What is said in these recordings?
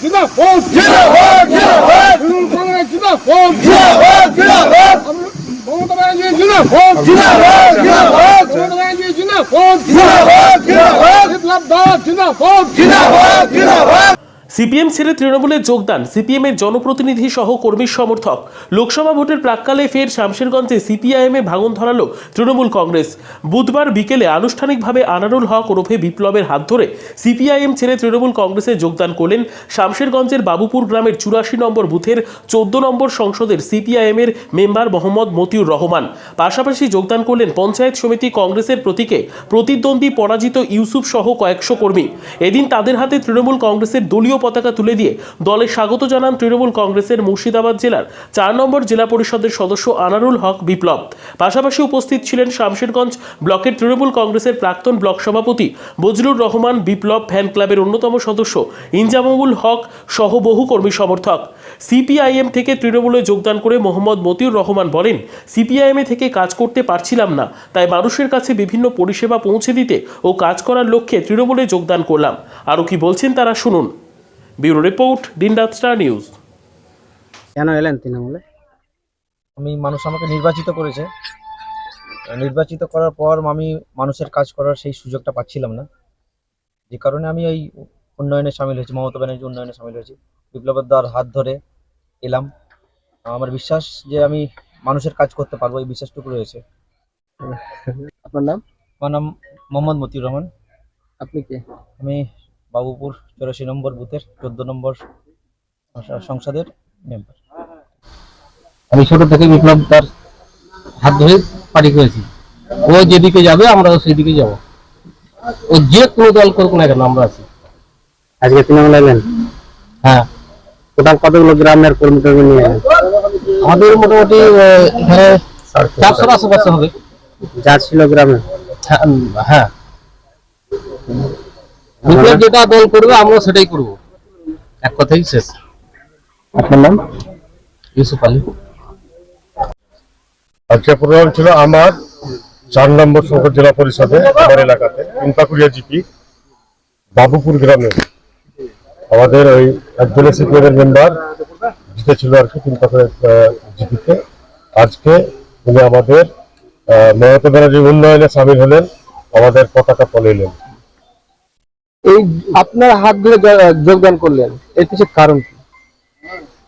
Sinan Fon. Sinan Fon. Sinan Fon. Ünlüsünün Sinan Fon. Sinan Fon. Sinan Fon. Onu da ben diye Sinan Fon. Sinan Fon. Sinan Fon. Onu da ben diye Sinan Fon. Sinan Fon. Sinan Fon. Sinan Fon. Sinan Fon. Sinan Fon. CPM ছেড়ে তৃণমূলে যোগদান সিপিএমের জনপ্রতিনিধি সহ কর্মীর সমর্থক। লোকসভা ভোটের প্রাককালে ফের শামশেরগঞ্জে সিপিআইএমে ভাঙন ধরালো তৃণমূল কংগ্রেস। বুধবার বিকেলে আনুষ্ঠানিকভাবে আনারুল হক ওরফে বিপ্লবের হাত ধরে সিপিআইএম ছেড়ে তৃণমূল কংগ্রেসে যোগদান করলেন শামশেরগঞ্জের বাবুপুর গ্রামের চুরাশি নম্বর বুথের চোদ্দ নম্বর সংসদের সিপিআইএমের মেম্বার মোহাম্মদ মতিউর রহমান। পাশাপাশি যোগদান করলেন পঞ্চায়েত সমিতি কংগ্রেসের প্রতীকে প্রতিদ্বন্দ্বী পরাজিত ইউসুফ সহ কয়েকশো কর্মী। এদিন তাদের হাতে তৃণমূল কংগ্রেসের দলীয় পতাকা তুলে দিয়ে দলে স্বাগত জানান তৃণমূল কংগ্রেসের মুর্শিদাবাদ জেলার চার নম্বর জেলা পরিষদের সদস্য আনারুল হক বিপ্লব। পাশাপাশি উপস্থিত ছিলেন শামশেরগঞ্জ ব্লকের তৃণমূল কংগ্রেসের প্রাক্তন ব্লক সভাপতি বজলুর রহমান বিপ্লব ফ্যান ক্লাবের অন্যতম সদস্য ইনজামামুল হক সহ বহু কর্মী সমর্থক। সিপিআইএম থেকে তৃণমূলে যোগদান করে মোহাম্মদ মতিউর রহমান বলেন, সিপিআইএমে থেকে কাজ করতে পারছিলাম না, তাই মানুষের কাছে বিভিন্ন পরিষেবা পৌঁছে দিতে ও কাজ করার লক্ষ্যে তৃণমূলে যোগদান করলাম। আরও কি বলছেন তারা শুনুন। ব্যুরো রিপোর্ট দিনরাত স্টার নিউজ। কেন এলেন তৃণমূলে? আমি মানুষ আমাকে নির্বাচিত করেছে। নির্বাচিত করার পর আমি মানুষের কাজ করার সেই সুযোগটা পাচ্ছিলাম না। যে কারণে আমি এই উন্নয়নে সামিল হয়েছি মমতা ব্যানার্জি উন্নয়নে সামিল হয়েছি। বিপ্লবের দ্বার হাত ধরে এলাম। আমার বিশ্বাস যে আমি মানুষের কাজ করতে পারব এই বিশ্বাসটুকু রয়েছে। আপনার নাম? আমার নাম মোহাম্মদ মতিউর রহমান। আপনি কে? আমি বাবুপুর চৌরাশি নম্বর বুথের চোদ্দ নম্বর সংসদের মেম্বার আমি ছোট থেকে বিপ্লব তার হাত ধরে পার্টি করেছি। ও যেদিকে যাবে আমরাও সেদিকে যাব। ও যে কোনো দল করুক না কেন আমরা আছি। আজকে তৃণমূলে এলেন? হ্যাঁ। টোটাল কতগুলো গ্রামের কর্মী টর্মী নিয়ে এলেন? আমাদের মোটামুটি এখানে চারশোর আশেপাশে হবে। যা ছিল গ্রামে? হ্যাঁ, হ্যাঁ যেটা দল করবে আমরা সেটাই করব। এক কথাই শেষ। আপনার নাম? ইউসুফ আলী। আজকে প্রোগ্রাম ছিল আমার চার নম্বর শহর জেলা পরিষদে আমার এলাকাতে ইনপাকুড়িয়া জিপি বাবুপুর গ্রামে। আমাদের ওই একজনের সিপিএমের মেম্বার জিতেছিল আর কি তিনপাকুড়িয়া জিপিতে। আজকে উনি আমাদের আহ, মমতা ব্যানার্জি উন্নয়নে সামিল হলেন আমাদের পতাকা পলাইলেন এই আপনার হাত ধরে যোগদান করলেন। এর কিছু কারণ কি?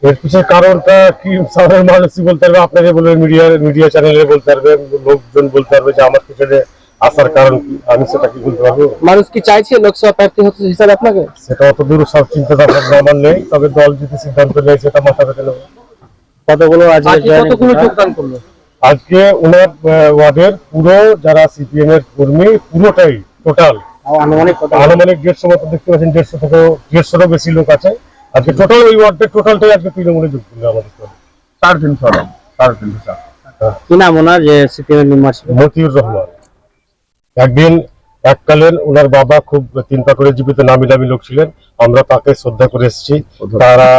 এর পিছনে কারণটা কি সাধারণ মানুষই বলতে পারবে আপনাকে বলবে মিডিয়া মিডিয়া চ্যানেলে বলতে পারবে লোকজন বলতে পারবে যে আমার পিছনে আসার কারণ কি আমি সেটা কি বলতে পারব? মানুষ কি চাইছে লোকসভা প্রার্থী হতে হিসাবে আপনাকে? সেটা অত দূর সব চিন্তা ভাবনা আমার নেই তবে দল যদি সিদ্ধান্ত নেয় সেটা মাথা পেতে নেব। কতগুলো আজকে আজকে কতগুলো যোগদান করল? আজকে ওনার আহ, ওয়ার্ডের পুরো যারা সিপিএম এর কর্মী পুরোটাই টোটাল আনুমানিক দেড়শো মতো দেখতে পাচ্ছেন দেড়শো থেকে দেড়শোরও বেশি লোক আছে। আজকে টোটাল ওই ওয়ার্ডের টোটালটাই আজকে তৃণমূলে যোগ করল আমাদের দলে। সাড়ে তিনশো সাড়ে তিনশো কি নাম ওনার? যে সিপিএম মেম্বার মতিউর রহমান। একদিন এককালীন ওনার বাবা খুব তিন পাকড়ে জীবিত নামি দামি লোক ছিলেন। আমরা তাকে শ্রদ্ধা করে এসেছি। তারা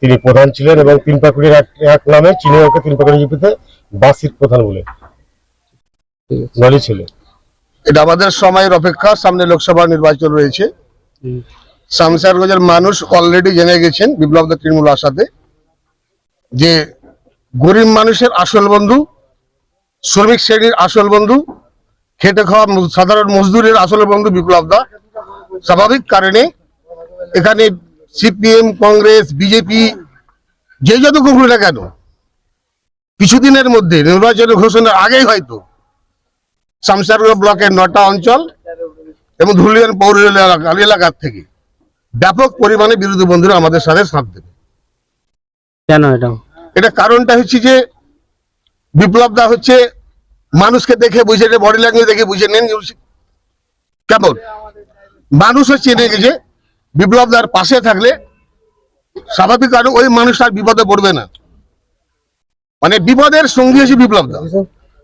তিনি প্রধান ছিলেন এবং তিন পাকুড়ির এক এক নামে চিনে ওকে তিন পাকুড়ি জীবিতে বাসির প্রধান বলে। নলি ছিলেন এটা আমাদের সময়ের অপেক্ষা সামনে লোকসভা নির্বাচন রয়েছে। শামসারগঞ্জের মানুষ অলরেডি জেনে গেছেন বিপ্লব দা তৃণমূল আসাতে যে গরিব মানুষের আসল বন্ধু শ্রমিক শ্রেণির আসল বন্ধু খেটে খাওয়া সাধারণ মজদুরের আসল বন্ধু বিপ্লব দা। স্বাভাবিক কারণে এখানে সিপিএম কংগ্রেস বিজেপি যে যত করুক না কেন কিছুদিনের মধ্যে নির্বাচনের ঘোষণার আগেই হয়তো শামসারগঞ্জ ব্লকের নটা অঞ্চল এবং ধুলিয়ান পৌর এলাকা এলাকার থেকে। ব্যাপক পরিমাণে বিরোধী বন্ধুরা আমাদের সাথে সাথ দেবে। কেন এটা? এটা কারণটা হচ্ছে যে বিপ্লব দা হচ্ছে মানুষকে দেখে বুঝে বডি ল্যাঙ্গুয়েজ দেখে বুঝে নেন কেমন মানুষ হচ্ছে এনে গেছে বিপ্লব দার পাশে থাকলে স্বাভাবিক কারণ ওই মানুষ আর বিপদে পড়বে না। মানে বিপদের সঙ্গী হচ্ছে বিপ্লব দা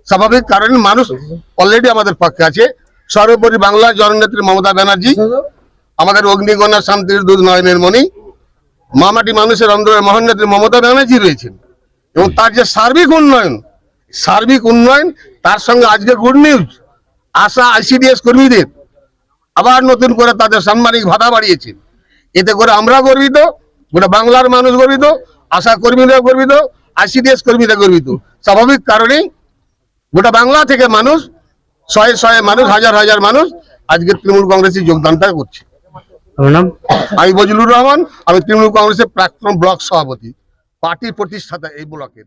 স্বাভাবিক কারণে, মানুষ অলরেডি আমাদের পক্ষে আছে। সর্বোপরি বাংলার জননেত্রী মমতা ব্যানার্জি, আমাদের অগ্নিগণা শান্তির দুধ নয়নের মণি মামাটি মানুষের অন্তরের মহানেত্রী মমতা ব্যানার্জি রয়েছেন। এবং তার যে সার্বিক উন্নয়ন সার্বিক উন্নয়ন, তার সঙ্গে আজকে গুড নিউজ আশা আইসিডিএস কর্মীদের আবার নতুন করে তাদের সাম্মানিক ভাতা বাড়িয়েছেন এতে করে আমরা গর্বিত, গোটা বাংলার মানুষ গর্বিত, আশা কর্মীরা গর্বিত, আইসিডিএস কর্মীরা গর্বিত। স্বাভাবিক কারণেই গোটা বাংলা থেকে মানুষ শয়ে শয়ে মানুষ হাজার হাজার মানুষ আজকে তৃণমূল কংগ্রেসে যোগদানটা করছে। আমি বজলুর রহমান আমি তৃণমূল কংগ্রেসের প্রাক্তন ব্লক সভাপতি পার্টির প্রতিষ্ঠাতা এই ব্লকের।